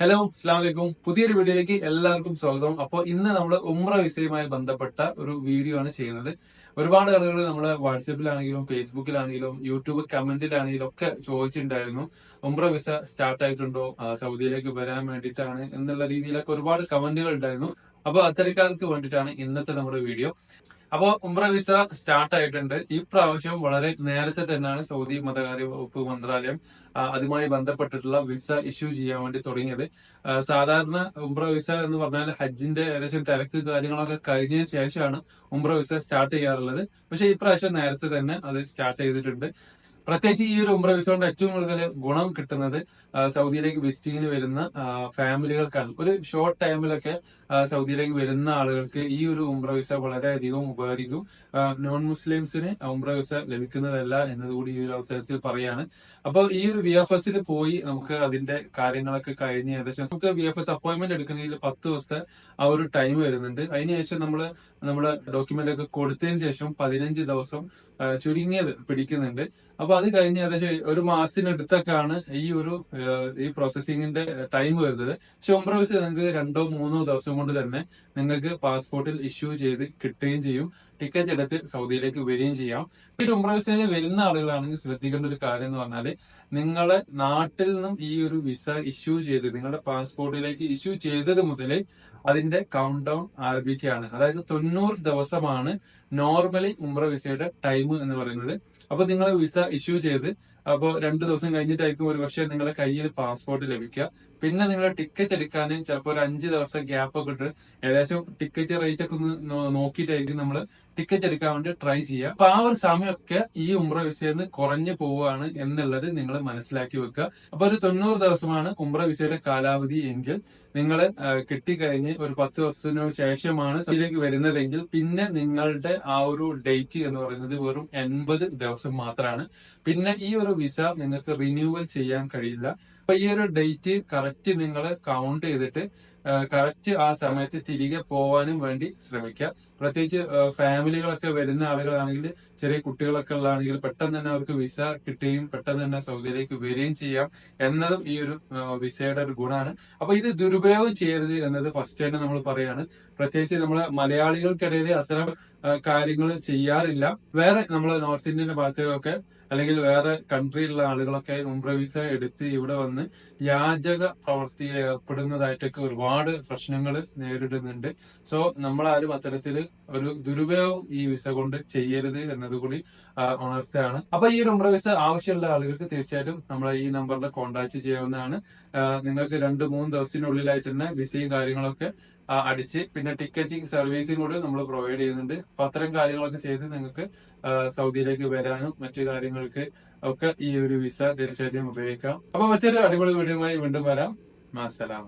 Hello അസ്ലാം വലൈക്കും പുതിയൊരു വീഡിയോയിലേക്ക് എല്ലാവർക്കും സ്വാഗതം. അപ്പോൾ ഇന്ന് നമ്മൾ ഉമ്ര വിസയുമായി ബന്ധപ്പെട്ട ഒരു വീഡിയോ ആണ് ചെയ്യുന്നത്. ഒരുപാട് ആളുകൾ നമ്മളെ വാട്സപ്പിലാണെങ്കിലും ഫേസ്ബുക്കിലാണെങ്കിലും യൂട്യൂബ് കമന്റിലാണെങ്കിലും ഒക്കെ ചോദിച്ചിട്ടുണ്ടായിരുന്നു ഉംറ വിസ സ്റ്റാർട്ട് ആയിട്ടുണ്ടോ സൗദിയിലേക്ക് വരാൻ വേണ്ടിയിട്ടാണ് എന്നുള്ള രീതിയിലൊക്കെ ഒരുപാട് കമന്റുകൾ ഉണ്ടായിരുന്നു. അപ്പോൾ അത്തരക്കാർക്ക് വേണ്ടിയിട്ടാണ് ഇന്നത്തെ നമ്മുടെ വീഡിയോ. അപ്പോ ഉംറ വിസ സ്റ്റാർട്ട് ആയിട്ടുണ്ട്. ഈ പ്രാവശ്യം വളരെ നേരത്തെ തന്നെയാണ് സൗദി മതകാര്യ വകുപ്പ് മന്ത്രാലയം അതുമായി ബന്ധപ്പെട്ടിട്ടുള്ള വിസ ഇഷ്യൂ ചെയ്യാൻ വേണ്ടി തുടങ്ങിയത്. സാധാരണ ഉംറ വിസ എന്ന് പറഞ്ഞാൽ ഹജ്ജിന്റെ ഏകദേശം തിരക്ക് കാര്യങ്ങളൊക്കെ കഴിഞ്ഞ ശേഷമാണ് ഉംറ വിസ സ്റ്റാർട്ട് ചെയ്യാറുള്ളത്. പക്ഷെ ഈ പ്രാവശ്യം നേരത്തെ തന്നെ അത് സ്റ്റാർട്ട് ചെയ്തിട്ടുണ്ട്. പ്രത്യേകിച്ച് ഈ ഒരു ഉംറ വിസ കൊണ്ട് ഏറ്റവും കൂടുതൽ ഗുണം കിട്ടുന്നത് സൗദിയിലേക്ക് വിസിറ്റിങ്ങിന് വരുന്ന ഫാമിലികൾക്കാണ് ഒരു ഷോർട്ട് ടൈമിലൊക്കെ സൗദിയിലേക്ക് വരുന്ന ആളുകൾക്ക് ഈ ഒരു ഉംറ വിസ വളരെയധികം ഉപകരിക്കും. നോൺ മുസ്ലിംസിന് ഉംറ വിസ ലഭിക്കുന്നതല്ല എന്നതുകൂടി ഈ ഒരു അവസരത്തിൽ പറയാണ്. അപ്പോൾ ഈ ഒരു വി എഫ് എസിൽ പോയി നമുക്ക് അതിന്റെ കാര്യങ്ങളൊക്കെ കഴിഞ്ഞ് ഏകദേശം നമുക്ക് വി എഫ് എസ് അപ്പോയിന്റ്മെന്റ് എടുക്കണമെങ്കിൽ പത്ത് ദിവസത്തെ ആ ഒരു ടൈം വരുന്നുണ്ട്. അതിനുശേഷം നമ്മൾ നമ്മുടെ ഡോക്യുമെന്റ് ഒക്കെ കൊടുത്തതിന് ശേഷം പതിനഞ്ച് ദിവസം ചുരുങ്ങിയത് പിടിക്കുന്നുണ്ട്. അപ്പൊ അത് കഴിഞ്ഞ് ഏകദേശം ഒരു മാസത്തിനടുത്തൊക്കെയാണ് ഈ ഒരു ഈ പ്രോസസ്സിങ്ങിന്റെ ടൈം വരുന്നത്. പക്ഷെ വിസ നിങ്ങൾക്ക് രണ്ടോ മൂന്നോ ദിവസം കൊണ്ട് തന്നെ നിങ്ങൾക്ക് പാസ്പോർട്ടിൽ ഇഷ്യൂ ചെയ്ത് കിട്ടുകയും ചെയ്യും. ടിക്കറ്റ് എടുത്ത് സൗദിയിലേക്ക് വരികയും ചെയ്യാം. ഈ ഒരു ഉംറ വരുന്ന ആളുകളാണെങ്കിൽ ശ്രദ്ധിക്കേണ്ട ഒരു കാര്യം എന്ന് പറഞ്ഞാൽ നിങ്ങളെ നാട്ടിൽ നിന്നും ഈ ഒരു വിസ ഇഷ്യൂ ചെയ്ത് നിങ്ങളുടെ പാസ്പോർട്ടിലേക്ക് ഇഷ്യൂ ചെയ്തത് മുതൽ അതിന്റെ കൗണ്ട് ഡൗൺ ആരംഭിക്കുകയാണ്. അതായത് തൊണ്ണൂറ് ദിവസമാണ് നോർമലി ഉംറ വിസയുടെ ടൈം എന്ന് പറയുന്നത്. അപ്പൊ നിങ്ങൾ വിസ ഇഷ്യൂ ചെയ്ത് അപ്പോൾ രണ്ട് ദിവസം കഴിഞ്ഞിട്ടായിരിക്കും ഒരു പക്ഷേ നിങ്ങളുടെ കയ്യിൽ പാസ്പോർട്ട് ലഭിക്കുക. പിന്നെ നിങ്ങൾ ടിക്കറ്റ് എടുക്കാൻ ചിലപ്പോൾ ഒരു അഞ്ച് ദിവസം ഗ്യാപ്പ് ഒക്കെ ഇട്ട് ഏകദേശം ടിക്കറ്റ് റേറ്റ് ഒക്കെ ഒന്ന് നോക്കിയിട്ടായിരിക്കും നമ്മൾ ടിക്കറ്റ് എടുക്കാൻ വേണ്ടി ട്രൈ ചെയ്യുക. അപ്പൊ ആ ഒരു സമയമൊക്കെ ഈ ഉംറ വിസയിൽ നിന്ന് കുറഞ്ഞു പോവുകയാണ് എന്നുള്ളത് നിങ്ങൾ മനസ്സിലാക്കി വെക്കുക. അപ്പൊ ഒരു തൊണ്ണൂറ് ദിവസമാണ് ഉംറ വിസയുടെ കാലാവധി എങ്കിൽ നിങ്ങൾ കിട്ടിക്കഴിഞ്ഞ് ഒരു പത്ത് ദിവസത്തിനു ശേഷമാണ് ഇതിലേക്ക് വരുന്നതെങ്കിൽ പിന്നെ നിങ്ങളുടെ ആ ഒരു ഡേറ്റ് എന്ന് പറയുന്നത് വെറും എൺപത് ദിവസം മാത്രമാണ് പിന്നെ ഈ ഒരു വിസ നിങ്ങൾക്ക് റിന്യൂവൽ ചെയ്യാൻ കഴിയില്ല. അപ്പൊ ഈ ഒരു ഡേറ്റ് കറക്റ്റ് നിങ്ങൾ കൗണ്ട് ചെയ്തിട്ട് കറക്റ്റ് ആ സമയത്ത് തിരികെ പോവാനും വേണ്ടി ശ്രമിക്കുക. പ്രത്യേകിച്ച് ഫാമിലികളൊക്കെ വരുന്ന ആളുകളാണെങ്കിൽ ചെറിയ കുട്ടികളൊക്കെ ഉള്ളതാണെങ്കിൽ പെട്ടെന്ന് തന്നെ അവർക്ക് വിസ കിട്ടുകയും പെട്ടെന്ന് തന്നെ സൗദിയിലേക്ക് വരികയും ചെയ്യാം എന്നതും ഈ ഒരു വിസയുടെ ഒരു ഗുണമാണ്. അപ്പൊ ഇത് ദുരുപയോഗം ചെയ്യരുത് എന്നത് ഫസ്റ്റ് തന്നെ നമ്മൾ പറയാണ്. പ്രത്യേകിച്ച് നമ്മളെ മലയാളികൾക്കിടയിൽ അത്തരം കാര്യങ്ങൾ ചെയ്യാറില്ല. വേറെ നമ്മൾ നോർത്ത് ഇന്ത്യന്റെ ഭാഗത്തേക്കൊക്കെ അല്ലെങ്കിൽ വേറെ കൺട്രിയിലുള്ള ആളുകളൊക്കെ ഉംറ വിസ എടുത്ത് ഇവിടെ വന്ന് യാചക പ്രവൃത്തിയിൽ ഏർപ്പെടുന്നതായിട്ടൊക്കെ ഒരുപാട് പ്രശ്നങ്ങൾ നേരിടുന്നുണ്ട്. സോ നമ്മളാരും അത്തരത്തിൽ ഒരു ദുരുപയോഗം ഈ വിസ കൊണ്ട് ചെയ്യരുത് എന്നതുകൂടി ഉണർത്തുകയാണ്. അപ്പൊ ഈ ഒരു ഉംറ വിസ ആവശ്യമുള്ള ആളുകൾക്ക് തീർച്ചയായിട്ടും നമ്മളെ ഈ നമ്പറിൽ കോൺടാക്ട് ചെയ്യാവുന്നതാണ്. നിങ്ങൾക്ക് രണ്ട് മൂന്ന് ദിവസത്തിനുള്ളിലായിട്ട് തന്നെ വിസയും കാര്യങ്ങളൊക്കെ അടിച്ച് പിന്നെ ടിക്കറ്റിംഗ് സർവീസും കൂടി നമ്മൾ പ്രൊവൈഡ് ചെയ്യുന്നുണ്ട്. അപ്പൊ അത്തരം കാര്യങ്ങളൊക്കെ ചെയ്ത് നിങ്ങൾക്ക് സൗദിയിലേക്ക് വരാനും മറ്റു കാര്യങ്ങൾക്ക് ഒക്കെ ഈ ഒരു വിസ തീർച്ചയായിട്ടും ഉപയോഗിക്കാം. അപ്പൊ മറ്റൊരു അടിപൊളി വീഡിയോയുമായി വീണ്ടും വരാം. മാസലാമ.